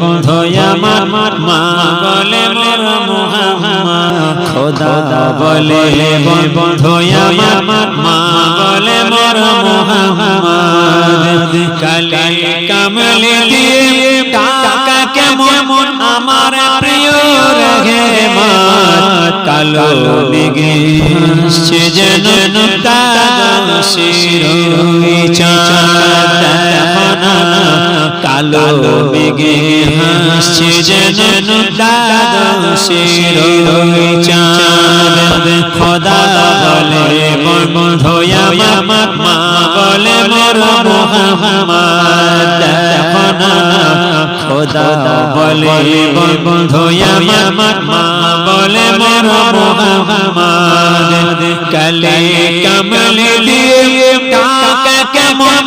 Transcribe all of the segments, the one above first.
বন্ধু আমার মা বলে মোর মোহাম্মদ খোদা বলে বন্ধু আমার মা বলে মোর মোহাম্মদ কালি কামলি দিয়ে টাকা কেমন আমার প্রিয় রে মাত কালো মেঘে সে যেন শিরোই কালো মেঘে হাসছে যেন শিরোই চাঁদ। খোদা বলে আমার মা বলে খোদা বলে আমার মা বলে কালে কমলে টাকা কেমন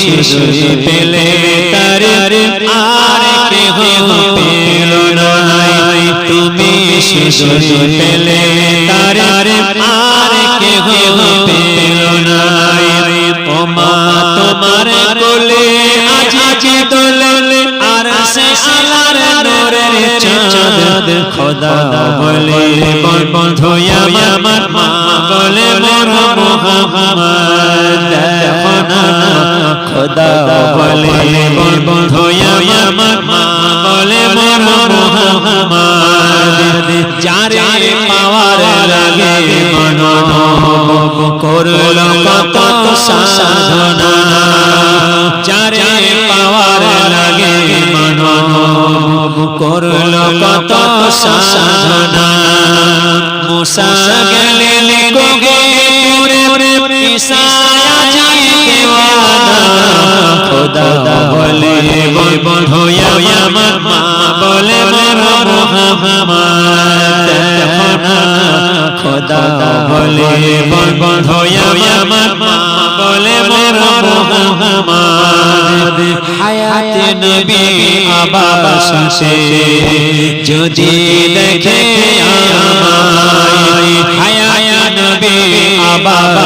শিশুই পেলে তারে আর কেহ পেল নাই। তুমি শিশুই পেলে তারে আর কেহ পেল নাই। ও মা তোমার কোলে আজ যে দোলে আর সে আলার নূরের চাঁদ। খোদা বলে, বন্ধু, আমার মা বলে, মোর মোহাম্মদ। খোদা বলে বন্ধু বলে মোর মোহাম্মদ লাগে মন করল কত সাধনা যারে পাওয়ার লাগে মন করল সাধনা মুসা গেলেন কোগে পুরে ইসায়া যাই দেওয়ানা খোদা বলে আমার মা বলে খোদা বলে আমার মা বলে মোর হায়াতে নবী আবাস সে যদি দেখে আমায় হায়া নবী আবাস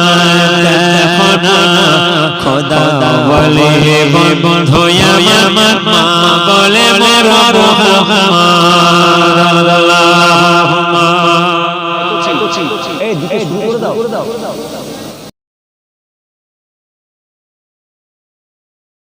বলে বন্ধয় আমার মা বলে মরার এই দিকে শুরু করে দাও।